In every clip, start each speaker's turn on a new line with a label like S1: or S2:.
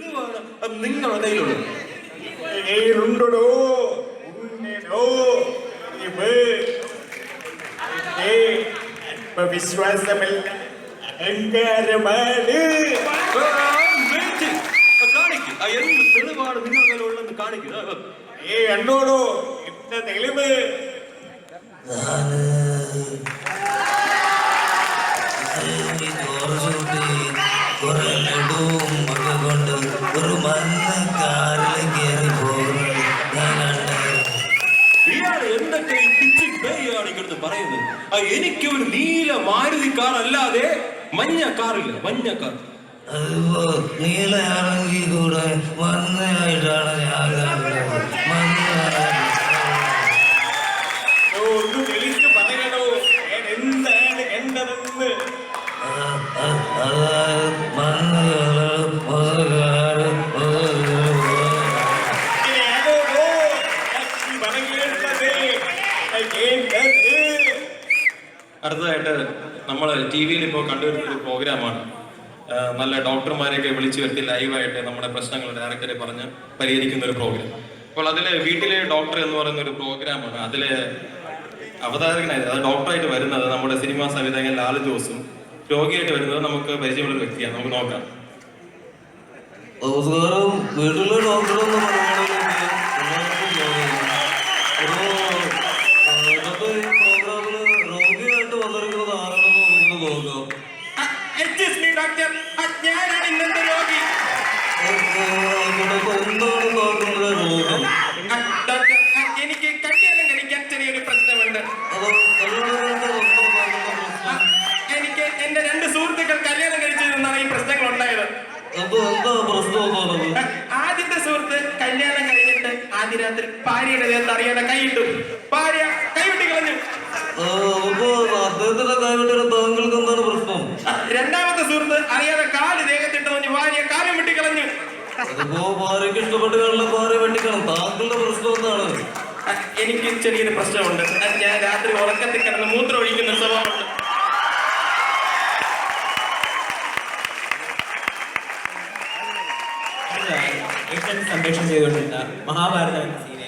S1: തെളിവാണ് അത് നിങ്ങളുടെ കയ്യിലുള്ളത്
S2: ഏറുണ്ടോ ഉണ്ടോ ഇവ് ഇപ്പൊ വിശ്വാസമില്ല അഹങ്കാരമാണ്.
S1: കാണിക്ക്. എന്ത് തെളിവാണ് നിങ്ങളുടെ കയ്യിലുള്ളതെന്ന് കാണിക്കുക
S2: ഏ കണ്ടോടോ എന്റെ തെളിവ്
S1: എനിക്ക് ഒരു നീല മാരുതി കാർ അല്ലാതെ മഞ്ഞ കാറില്ല മഞ്ഞ കാർ
S3: നീല ആണെങ്കിൽ കൂടെ
S1: ടി വിയിൽ ഇപ്പോൾ കണ്ടുവരുന്ന ഒരു പ്രോഗ്രാമാണ് നല്ല ഡോക്ടർമാരെയൊക്കെ വിളിച്ചു വരുത്തി ലൈവായിട്ട് നമ്മുടെ പ്രശ്നങ്ങൾ ഡയറക്ടറെ പറഞ്ഞ് പരിഹരിക്കുന്ന ഒരു പ്രോഗ്രാം. അപ്പോൾ അതിൽ വീട്ടിലെ ഡോക്ടർ എന്ന് പറയുന്ന ഒരു പ്രോഗ്രാമാണ്. അതിൽ അവതാരകനായത് അത് ഡോക്ടറായിട്ട് വരുന്നത് നമ്മുടെ സിനിമാ സംവിധായകൻ ലാൽ ജോസും. രോഗിയായിട്ട് വരുന്നത് നമുക്ക് പരിചയമുള്ള വ്യക്തിയാണ്. നമുക്ക് നോക്കാം.
S3: വീട്ടിലെ ഡോക്ടറൊന്നും
S1: ദേഹത്ത് അറിയാതെ കൈയിട്ടു ഭാര്യ കൈവിട്ടി കളഞ്ഞു
S3: താങ്കൾക്ക് എന്താണ് പ്രശ്നം?
S1: രണ്ടാമത്തെ സുഹൃത്ത് അറിയാതെ കാൽ ദേഹത്തിട്ട് ഭാര്യ കാലും വെട്ടി കളഞ്ഞു.
S3: അതിപ്പോ ഭാര്യയ്ക്ക് ഇഷ്ടപ്പെട്ട് കാണുന്ന ഭാര്യ വെട്ടിക്കണം താങ്കളുടെ പ്രശ്നം എന്താണ്?
S1: എനിക്ക് ചെറിയൊരു പ്രശ്നമുണ്ട്. ഞാൻ രാത്രി ഉറക്കത്തിൽ കിടന്ന് മൂത്രം ഒഴിക്കുന്ന സ്വഭാവമുണ്ട്.
S4: സംരക്ഷണം ചെയ്തുകൊണ്ടിരുന്ന മഹാഭാരത എന്ന ആ,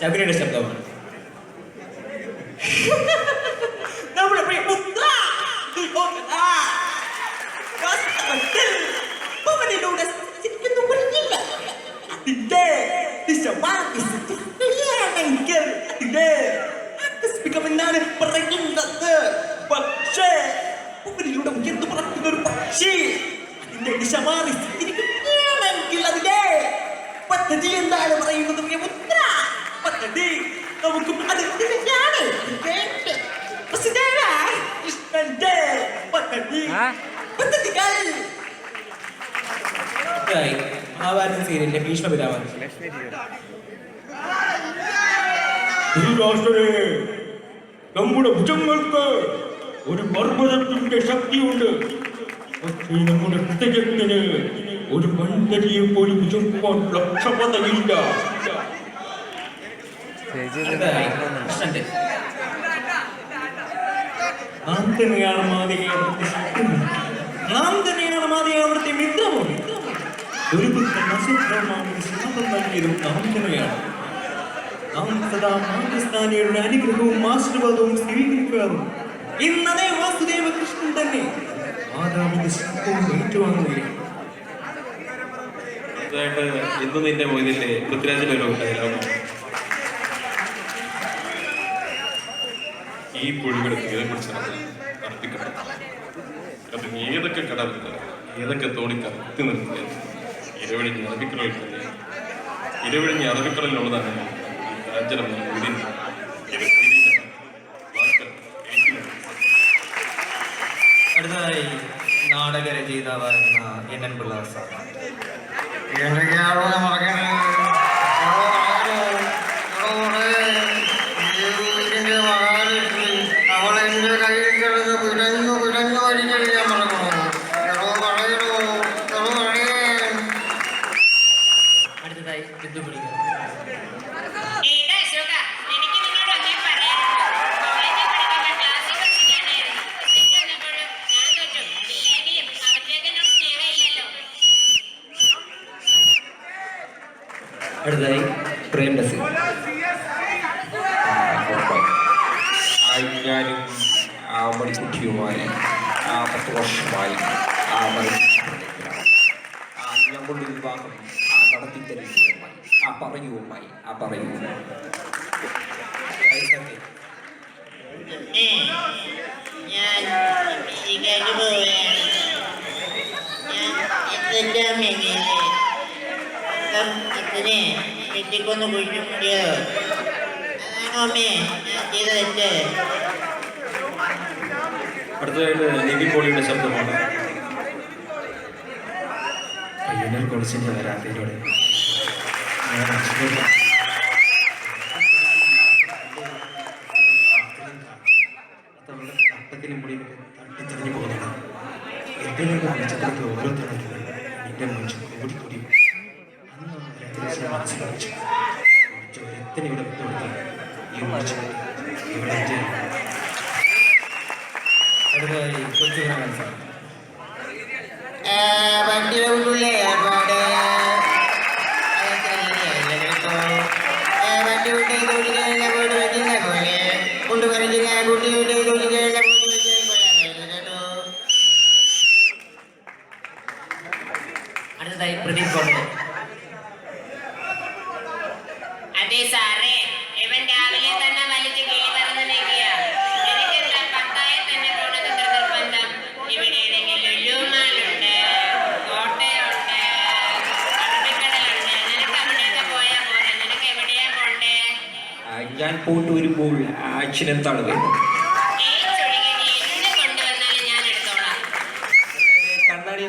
S4: ശബരിയുടെ ശബ്ദമാണ് നമ്മുടെ ദുര്യോധനാ, വാസ്തവത്തിൽ ഭവനിലൂടെ സഞ്ചരിക്കുന്നു പറഞ്ഞില്ല. അതിന്റെ സഞ്ചരിക്കുകയാണെങ്കിൽ അതിന്റെ ആകസ്മികമെന്നാണ് പറയുന്നത്. പക്ഷേ ഭവനിലൂടെ ഉയർന്നു പറക്കുന്ന ഒരു പക്ഷി അതിന്റെ ദിശ മാറി സഞ്ചരിക്കുകയാണെങ്കിൽ അതിന്റെ പദ്ധതി എന്താണ് പറയുന്നത് നമുക്ക് അത് വസുദേവ കൃഷ്ണന്റെ പദ്ധതി പദ്ധതികൾ മഹാഭാരത സീരിയലിലെ ഭീഷ്മ പിതാവാണ്
S2: ധൃതരാഷ്ട്രരെ നമ്മുടെ ഭുജങ്ങൾക്ക് ഒരു പർവതത്തിന്റെ ശക്തിയുണ്ട്. പക്ഷേ നമ്മുടെ ഹൃദയത്തിന് ഒരു മൺതരിയെ പോലും ക്ഷമതയില്ല
S4: അടുത്തതായി കൃഷ്ണന്റെ
S2: സദാ അനുഗ്രഹവും ആശീർവാദവും സ്വീകരിക്കാറും ഇന്നതേ വാസുദേവ കൃഷ്ണൻ തന്നെ മാതാവിന്റെ ഏറ്റുവാങ്ങുകയും
S1: ഇന്ന് നിന്റെ മൊയ്തിലെ പൃഥ്വിരാജിന്റെ ഒരു ഡയലോഗ് ഈ പുഴുകൾ തീരെ പിടിച്ച അത് ഏതൊക്കെ കടവില്ല ഏതൊക്കെ തോണി കത്തി നിർത്തിയ ഇരവഴിഞ്ഞ് അറബിക്കടലിൽ തന്നെ ഇരവഴിഞ്ഞ് അറബിക്കടലിലുള്ളതാണ് രാജ്യം.
S4: അടുത്തതായി നാടക രചയിതാവായിരുന്ന എൻ എൻ പിള്ള സാർ.
S5: എന്തൊക്കെയാണോ മറക്കണത്
S6: എന്നോട് സ്നേഹമില്ലല്ലോ.
S7: അടുത്തതായി പ്രേം നസീർ
S8: ഞാനും ആ മണിക്കുട്ടിയുമായി ആ പത്ത് വർഷമായി ആ മണി ആ കൊണ്ട് വിവാഹം ആ നടത്തി തരുന്നതുമായി ആ പറയുവുമായി ആ പറയൂ
S9: ഞാൻ അമേരിക്കയിൽ പോവുകയാണ് ഞാൻ എത്തിച്ച അമേരിക്കയിലെ സ്വന്തം അച്ഛനെ വെട്ടിക്കൊന്ന് കുഴിച്ചു മുടിയോ അതാണോ അമ്മേ ഞാൻ ചെയ്ത തെറ്റ്
S1: പോളിയുടെ ശബ്ദമാണ്
S2: പയ്യന്നൂർ കോളേജിന്റെ തട്ടത്തിലും മുടിയും തട്ടിത്തെറിഞ്ഞു പോകുന്നതാണ് എന്തിനൊക്കെ വിളിച്ചതിലേക്ക് ഓരോരുത്തരും എന്റെ മനുഷ്യൻ കൂടി കൂടി അന്ന് മനസ്സിലാച്ചു ഒരുത്തനെ ഇവിടെ വിട്ടുകൊടുത്താൽ ഈ മനുഷ്യൻ ഇവിടെ
S7: അടുത്തതായി കൊച്ചു സാർ
S10: വണ്ടിയുടെ പോയിട്ട്
S8: വരുമ്പോൾ
S9: ഞാൻ എടുത്തോളാം
S8: കണ്ണാടി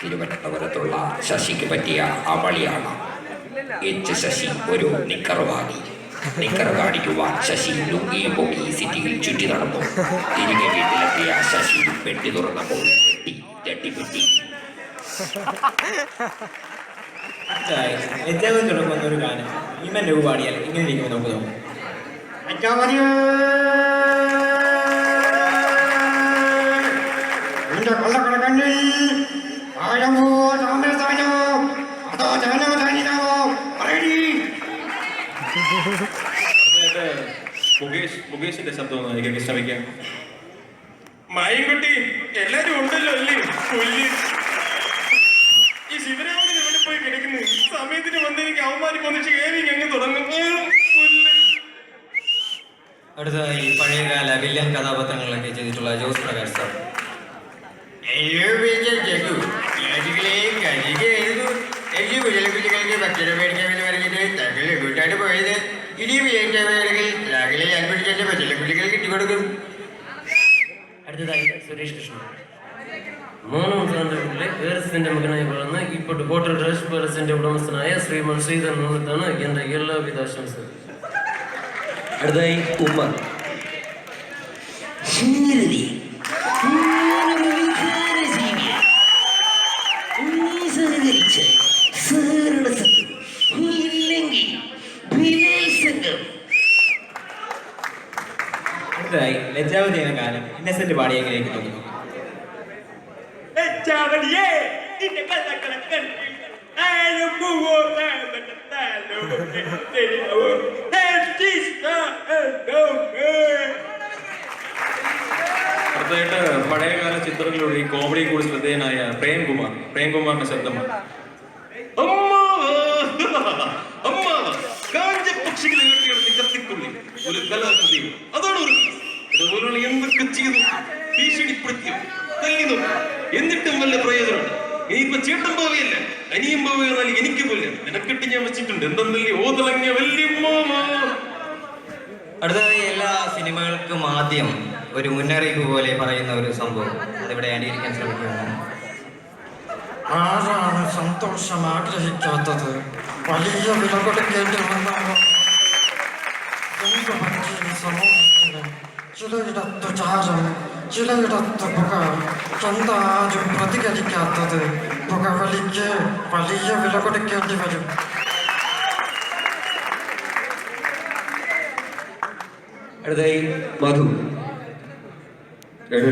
S11: തിരുവനന്തപുരത്തുള്ള ശശിക്ക് പറ്റിയ അമളിയാണ് എച്ച് ശശി ഒരു നിക്കർ വാങ്ങി നിക്കർ കാണിക്കുവാൻ ശശി ലുങ്കിയും പൊക്കി സിറ്റിയിൽ ചുറ്റി നടന്നു. തിരികെ വീട്ടിലെത്തിയ ശശി പെട്ടി തുറന്നപ്പോൾ
S7: അടുത്തതായി തുടങ്ങുന്ന ഒരു ഗാനം ഭീമൻ രഘു പാടിയാൽ ഇങ്ങനെ ഇരിക്കുമ്പോൾ നമുക്ക് നോക്കാം
S10: അച്ഛാ മതിയോ എന്റെ കൊള്ളക്കടക്കണ്ണിൽ ആഴമോ താമരസ്ഥാനോ അതോ
S1: ശബ്ദം ഒന്ന് എനിക്ക് ശ്രമിക്കാം എല്ലാരും ഉണ്ടല്ലോ അല്ലേ?
S12: Política. പേരസിന്റെ മകനായി വളർന്ന ഇപ്പോൾ ഹോട്ടൽ ഡ്രസ് പാലസിന്റെ ഉടമസ്ഥനായ ശ്രീമൻ ശ്രീധർ എന്നാണ് എന്റെ എല്ലാവിധ ആശംസകൾ
S11: അടുത്തായി ഉമ്മ ശൂരതി സഹകരിച്ച് സഹകരണ സംഘം. ഇല്ലെങ്കിൽ ബലാത്സംഗം
S7: അടുത്തതായി ലജ്ജാവതി എന്ന ഗാനം ഇന്നസെന്റ് പാടിയെങ്കിലേക്ക് തോന്നുന്നു? നോക്കി
S4: നിന്റെ കള്ളക്കണക്കൻ ആരും പോവോ താമരത്താലോ തെരിയോ
S1: അടുത്തതായിട്ട് പഴയകാല ചിത്രങ്ങളിലൂടെ കോമഡി കൂടി ശ്രദ്ധേയനായ പ്രേംകുമാർ. പ്രേംകുമാറിന്റെ ശബ്ദമാണ് ഒരു എന്തൊക്കെ ചെയ്തു ഭീഷണിപ്പെടുത്തിയും? എന്നിട്ടും വല്ല പ്രയോജനമുണ്ട്? ഇനിയിപ്പോ ചേട്ടൻ പോവുകയല്ല അനിയും പോവുകയെന്നാൽ എനിക്ക് പോലെ നിനക്കിട്ട് ഞാൻ വെച്ചിട്ടുണ്ട്. എന്തെന്നല്ലേ ഓ തിളങ്ങിയ വലിയ
S7: അടുത്തതായി എല്ലാ സിനിമകൾക്കും ആദ്യം ഒരു മുന്നറിയിപ്പ് പോലെ പറയുന്ന ഒരു സംഭവം. അതിവിടെ അനുകരിക്കാൻ ശ്രമിക്കുകയാണ്.
S10: ആരാണ് സന്തോഷം ആഗ്രഹിക്കാത്തത്? വലിയ വില കൊടുക്കേണ്ടി വന്നാണ് എന്ത് സമൂഹത്തിന് ചിലയിടത്ത് ചാരം ചിലയിടത്ത് പുക എന്താരും പ്രതികരിക്കാത്തത് പുകവലിക്ക് വലിയ വില കൊടുക്കേണ്ടി വരും
S8: മധു.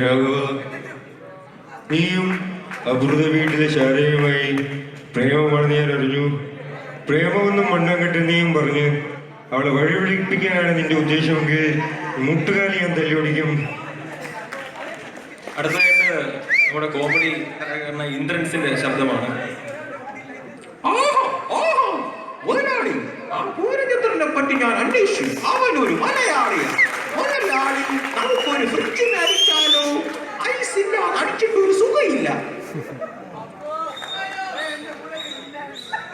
S13: രാഘവ നീയും അപൂർവ വീട്ടിലെ ശാരയുമായി പ്രേമമാണെന്ന് ഞാൻ അറിഞ്ഞു. പ്രേമമൊന്നും മണ്ണാങ്കട്ടെ നീയും പറഞ്ഞ് അവളെ വഴി വിളിപ്പിക്കാനാണ് നിന്റെ ഉദ്ദേശമെങ്കിൽ മുട്ടുകാലി ഞാൻ തല്ലിയൊടിക്കും.
S1: അടുത്തതായിട്ട് നമ്മുടെ കോമഡി കലാകാരന ഇന്ദ്രൻസിന്റെ ശബ്ദമാണ്.
S8: പറ്റി ഞാൻ അവൻ ഒരു ഒരു സുഖമില്ല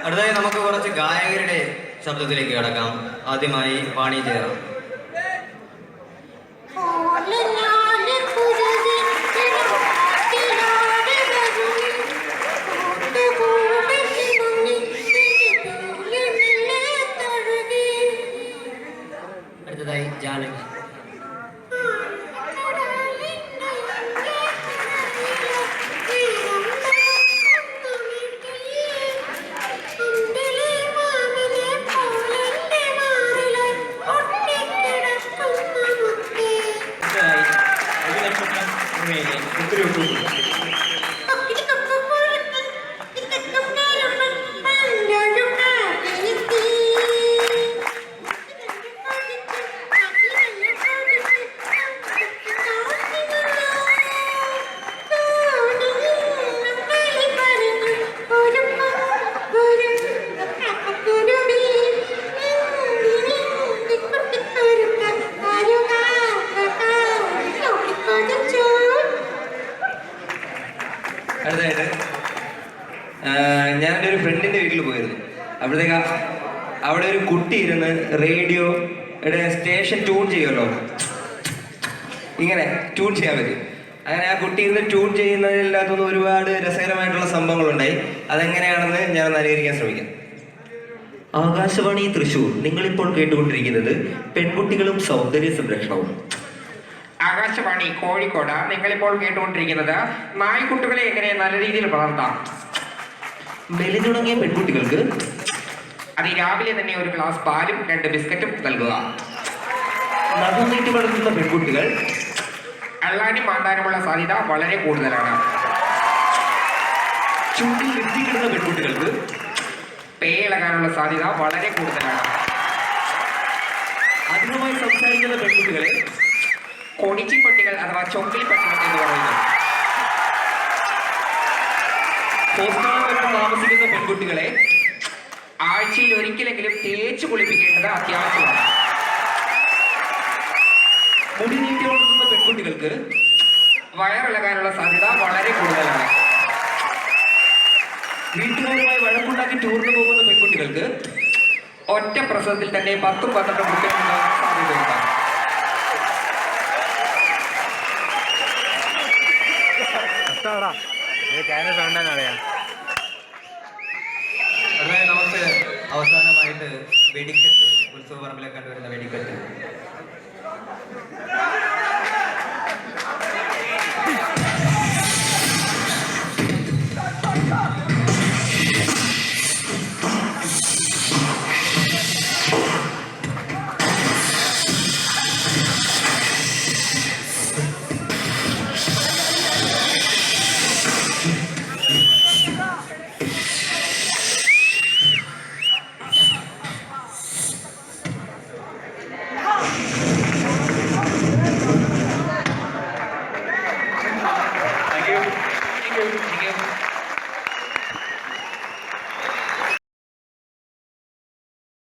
S14: അടുത്തതായി നമുക്ക് കുറച്ച് ഗായകരുടെ ശബ്ദത്തിലേക്ക് കടക്കാം. ആദ്യമായി വാണി ജയറാം
S15: റേഡിയോയുടെ സ്റ്റേഷൻ ട്യൂൺ ചെയ്യുമല്ലോ. ഇങ്ങനെ ട്യൂൺ ചെയ്യാൻ പറ്റും. അങ്ങനെ ആ കുട്ടി ഇന്ന് ട്യൂൺ ചെയ്യുന്നതിനകത്തുനിന്ന് ഒരുപാട് രസകരമായിട്ടുള്ള സംഭവങ്ങളുണ്ടായി. അതെങ്ങനെയാണെന്ന് ഞാൻ അനുകരിക്കാൻ ശ്രമിക്കാം. ആകാശവാണി തൃശൂർ നിങ്ങളിപ്പോൾ കേട്ടുകൊണ്ടിരിക്കുന്നത് പെൺകുട്ടികളും സൗന്ദര്യ സംരക്ഷണവും.
S16: ആകാശവാണി കോഴിക്കോട് നിങ്ങളിപ്പോൾ കേട്ടുകൊണ്ടിരിക്കുന്നത് നായ്ക്കുട്ടികളെ എങ്ങനെ നല്ല രീതിയിൽ വളർത്താം?
S15: മെലിഞ്ഞുണങ്ങിയ പെൺകുട്ടികൾക്ക്
S16: അത് രാവിലെ തന്നെ ഒരു ഗ്ലാസ് പാലും രണ്ട് ബിസ്ക്കറ്റും നൽകുക.
S15: നഖം നീട്ടി വളർത്തുന്ന പെൺകുട്ടികൾ
S16: അള്ളാനും മാണ്ടാനുമുള്ള സാധ്യത വളരെ കൂടുതലാണ്.
S15: ചുണ്ടിൽ ഇടുന്ന പെൺകുട്ടികൾക്ക്
S16: പേയിളകാനുള്ള സാധ്യത വളരെ കൂടുതലാണ്.
S15: അധികമായി സംസാരിക്കുന്ന പെൺകുട്ടികളെ
S16: കൊടിച്ചിപ്പട്ടികൾ അഥവാ ചൊങ്കിളിപ്പട്ടികൾ എന്ന് പറയുന്നു.
S15: താമസിക്കുന്ന പെൺകുട്ടികളെ
S16: ആഴ്ചയിൽ ഒരിക്കലെങ്കിലും തേച്ച് കുളിപ്പിക്കേണ്ടത് അത്യാവശ്യമാണ്.
S15: മുടി നീട്ടി വളർത്തുന്ന പെൺകുട്ടികൾക്ക്
S16: വയറിളകാനുള്ള സാധ്യത വളരെ കൂടുതലാണ്.
S15: വീട്ടുകാരുമായി വഴക്കുണ്ടാക്കി ടൂറിന് പോകുന്ന പെൺകുട്ടികൾക്ക്
S16: ഒറ്റ പ്രസവത്തിൽ തന്നെ പത്തും പന്ത്രണ്ടും കുട്ടികളുണ്ടാകാൻ സാധ്യതയുണ്ട്.
S14: അടുത്തതായി നമുക്ക് അവസാനമായിട്ട് വെടിക്കെട്ട് ഉത്സവ പറമ്പിലേക്ക് കണ്ടുവരുന്ന വെടിക്കെട്ട്.